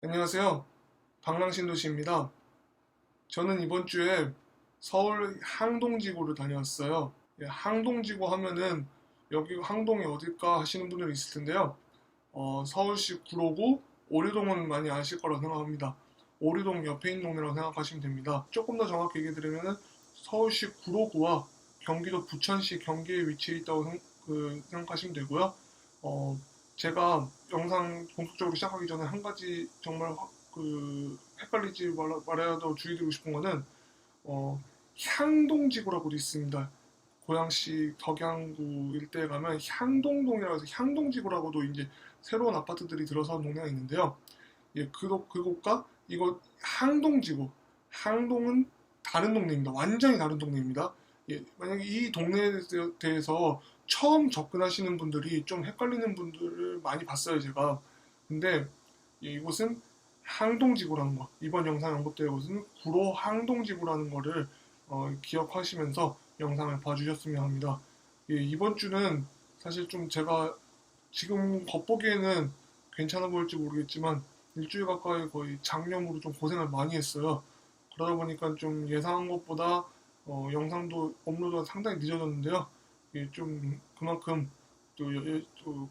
안녕하세요. 방랑신도시입니다. 저는 이번 주에 서울 항동지구를 다녀왔어요. 예, 항동지구 하면은 여기 항동이 어딜까 하시는 분들이 있을 텐데요. 어, 서울시 구로구 오류동은 많이 아실 거라 생각합니다. 오류동 옆에 있는 동네라고 생각하시면 됩니다. 조금 더 정확히 얘기 드리면은 서울시 구로구와 경기도 부천시 경기에 위치해 있다고 생, 그, 생각하시면 되고요. 어, 제가 영상 본격적으로 시작하기 전에 한 가지 정말 확- 그 헷갈리지 말아, 말아야도 주의드리고 싶은 거는 어, 향동지구라고도 있습니다. 고양시 덕양구 일대에 가면 향동동이라고 해서 향동지구라고도 이제 새로운 아파트들이 들어선 동네가 있는데요. 예, 그곳, 그곳과 이곳 항동지구, 항동은 다른 동네입니다. 완전히 다른 동네입니다. 예, 만약에 이 동네에 대해서 처음 접근하시는 분들이 좀 헷갈리는 분들을 많이 봤어요, 제가. 근데 예, 이곳은 항동지구라는 거, 이번 영상 연구될 곳은 구로 항동지구라는 거를 어, 기억하시면서 영상을 봐주셨으면 합니다. 예, 이번 주는 사실 좀 제가 지금 겉보기에는 괜찮아 보일지 모르겠지만 일주일 가까이 거의 장염으로 좀 고생을 많이 했어요. 그러다 보니까 좀 예상한 것보다 어, 영상도 업로드가 상당히 늦어졌는데요. 예, 좀 그만큼 또, 여- 여- 또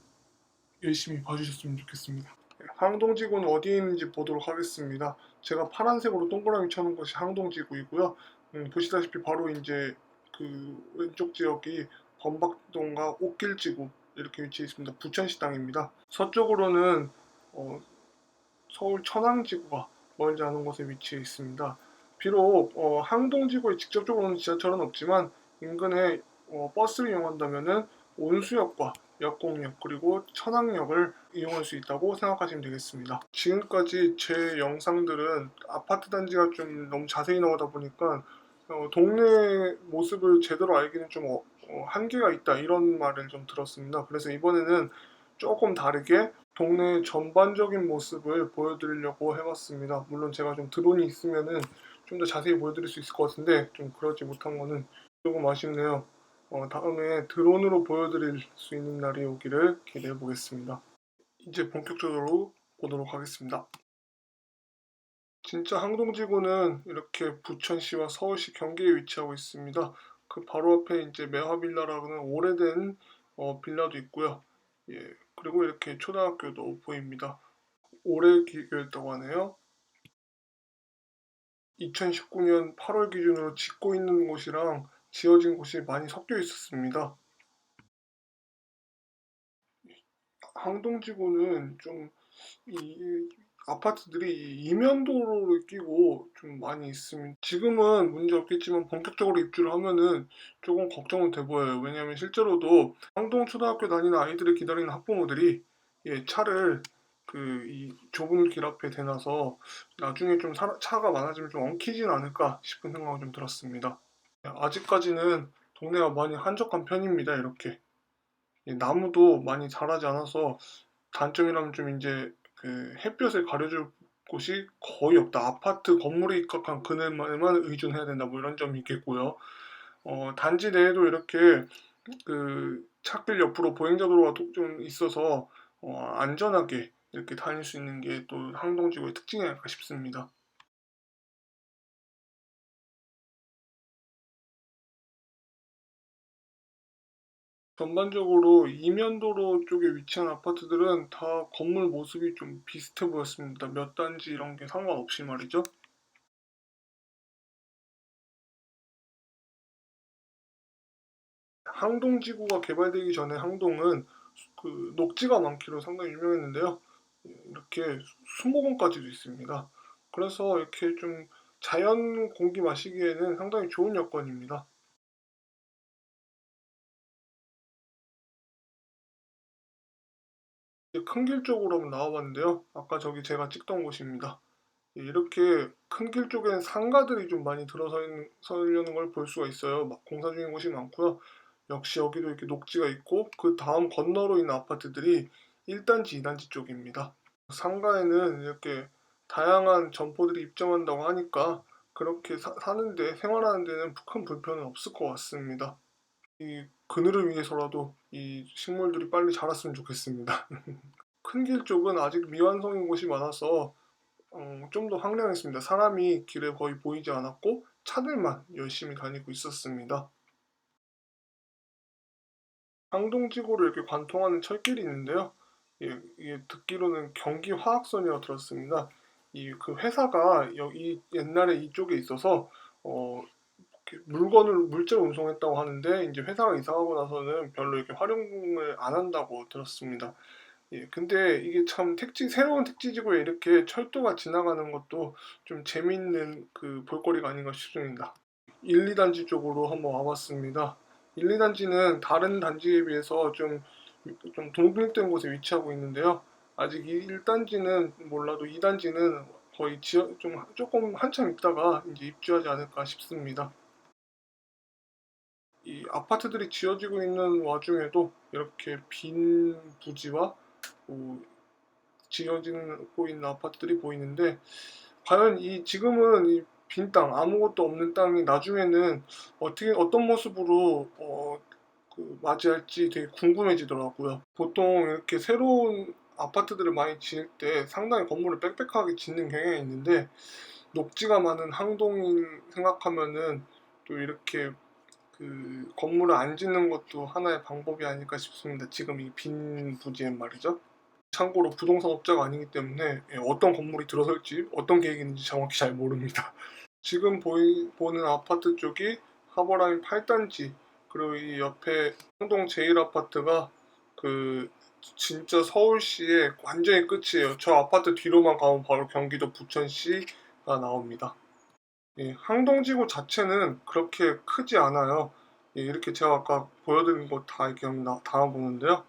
열심히 봐주셨으면 좋겠습니다. 항동지구는 어디에 있는지 보도록 하겠습니다. 제가 파란색으로 동그라미 쳐놓은 것이 항동지구이고요. 음, 보시다시피 바로 이제 그 왼쪽 지역이 범박동과 옥길지구 이렇게 위치해 있습니다. 부천시 땅입니다. 서쪽으로는 어, 서울 천왕지구가 멀지 않은 곳에 위치해 있습니다. 비록 어, 항동지구에 직접적으로는 지하철은 없지만 인근에 어, 버스를 이용한다면은 온수역과 역공역 그리고 천왕역을 이용할 수 있다고 생각하시면 되겠습니다. 지금까지 제 영상들은 아파트 단지가 좀 너무 자세히 나오다 보니까 어, 동네 모습을 제대로 알기는 좀 어, 어, 한계가 있다 이런 말을 좀 들었습니다. 그래서 이번에는 조금 다르게 동네 전반적인 모습을 보여드리려고 해봤습니다. 물론 제가 좀 드론이 있으면은 좀 더 자세히 보여드릴 수 있을 것 같은데 좀 그러지 못한 거는 조금 아쉽네요. 어, 다음에 드론으로 보여드릴 수 있는 날이 오기를 기대해 보겠습니다. 이제 본격적으로 보도록 하겠습니다. 진짜 항동지구는 이렇게 부천시와 서울시 경계에 위치하고 있습니다. 그 바로 앞에 이제 매화빌라라는 오래된 어, 빌라도 있고요. 예, 그리고 이렇게 초등학교도 보입니다. 올해 기획했다고 하네요. 2019년 8월 기준으로 짓고 있는 곳이랑 지어진 곳이 많이 섞여 있었습니다. 항동지구는 좀 이 아파트들이 이면도로를 끼고 좀 많이 있습니다. 지금은 문제 없겠지만 본격적으로 입주를 하면은 조금 걱정은 돼 보여요. 왜냐하면 실제로도 항동 초등학교 다니는 아이들을 기다리는 학부모들이 예, 차를 그이 좁은 길 앞에 대놔서 나중에 좀 사- 차가 많아지면 좀 엉키진 않을까 싶은 생각이 좀 들었습니다. 아직까지는 동네가 많이 한적한 편입니다. 이렇게 예, 나무도 많이 자라지 않아서 단점이라면 좀 이제 그 햇볕을 가려줄 곳이 거의 없다. 아파트 건물에 입각한 그늘만에만 의존해야 된다. 뭐 이런 점이 있겠고요. 어, 단지 내에도 이렇게 그 차길 옆으로 보행자 도로가 도- 좀 있어서 어, 안전하게 이렇게 다닐 수 있는 게 또 항동지구의 특징이 아닐까 싶습니다. 전반적으로 이면도로 쪽에 위치한 아파트들은 다 건물 모습이 좀 비슷해 보였습니다. 몇 단지 이런 게 상관없이 말이죠. 항동 지구가 개발되기 전에 항동은 그 녹지가 많기로 상당히 유명했는데요. 이렇게 수목원까지도 있습니다. 그래서 이렇게 좀 자연 공기 마시기에는 상당히 좋은 여건입니다. 큰 길 쪽으로 나와봤는데요. 아까 저기 제가 찍던 곳입니다. 이렇게 큰 길 쪽엔 상가들이 좀 많이 들어서 있는, 걸 볼 수가 있어요. 막 공사 중인 곳이 많고요. 역시 여기도 이렇게 녹지가 있고 그 다음 건너로 있는 아파트들이 1단지, 2단지 쪽입니다. 상가에는 이렇게 다양한 점포들이 입점한다고 하니까 그렇게 사, 사는데 생활하는 데는 큰 불편은 없을 것 같습니다. 이 그늘을 위해서라도 이 식물들이 빨리 자랐으면 좋겠습니다. 큰 길 쪽은 아직 미완성인 곳이 많아서 어, 좀 더 황량했습니다. 사람이 길에 거의 보이지 않았고 차들만 열심히 다니고 있었습니다. 항동지구를 이렇게 관통하는 철길이 있는데요. 예, 이게 듣기로는 경기 화학선이라고 들었습니다. 이 그 회사가 여기 옛날에 이쪽에 있어서 어, 물건을 물체를 운송했다고 하는데 이제 회사가 이사하고 나서는 별로 이렇게 활용을 안 한다고 들었습니다. 예, 근데 이게 참 택지 새로운 택지지구에 이렇게 철도가 지나가는 것도 좀 재미있는 그 볼거리가 아닌가 싶습니다. 1, 2단지 쪽으로 한번 와봤습니다. 1, 2단지는 다른 단지에 비해서 좀, 좀 독립된 곳에 위치하고 있는데요. 아직 1단지는 몰라도 2단지는 거의 지어, 좀 조금 한참 있다가 이제 입주하지 않을까 싶습니다. 이 아파트들이 지어지고 있는 와중에도 이렇게 빈 부지와 뭐 지어지고 있는 아파트들이 보이는데 과연 이 지금은 이 빈 땅 아무것도 없는 땅이 나중에는 어떻게 어떤 모습으로 어, 그 맞이할지 되게 궁금해지더라고요. 보통 이렇게 새로운 아파트들을 많이 지을 때 상당히 건물을 빽빽하게 짓는 경향이 있는데 녹지가 많은 항동을 생각하면은 또 이렇게 그 건물을 안 짓는 것도 하나의 방법이 아닐까 싶습니다. 지금 이 빈 부지엔 말이죠. 참고로 부동산 업자가 아니기 때문에 예, 어떤 건물이 들어설지 어떤 계획이 있는지 정확히 잘 모릅니다. 지금 보이, 보는 아파트 쪽이 하버라인 8단지 그리고 이 옆에 항동 제1아파트가 그 진짜 서울시의 완전히 끝이에요. 저 아파트 뒤로만 가면 바로 경기도 부천시가 나옵니다. 예, 항동지구 자체는 그렇게 크지 않아요. 예, 이렇게 제가 아까 보여드린 거다 기억나 담아보는데요.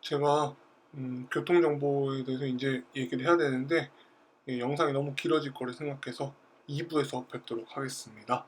제가 음, 교통정보에 대해서 이제 얘기를 해야 되는데 예, 영상이 너무 길어질 거를 생각해서 2부에서 뵙도록 하겠습니다.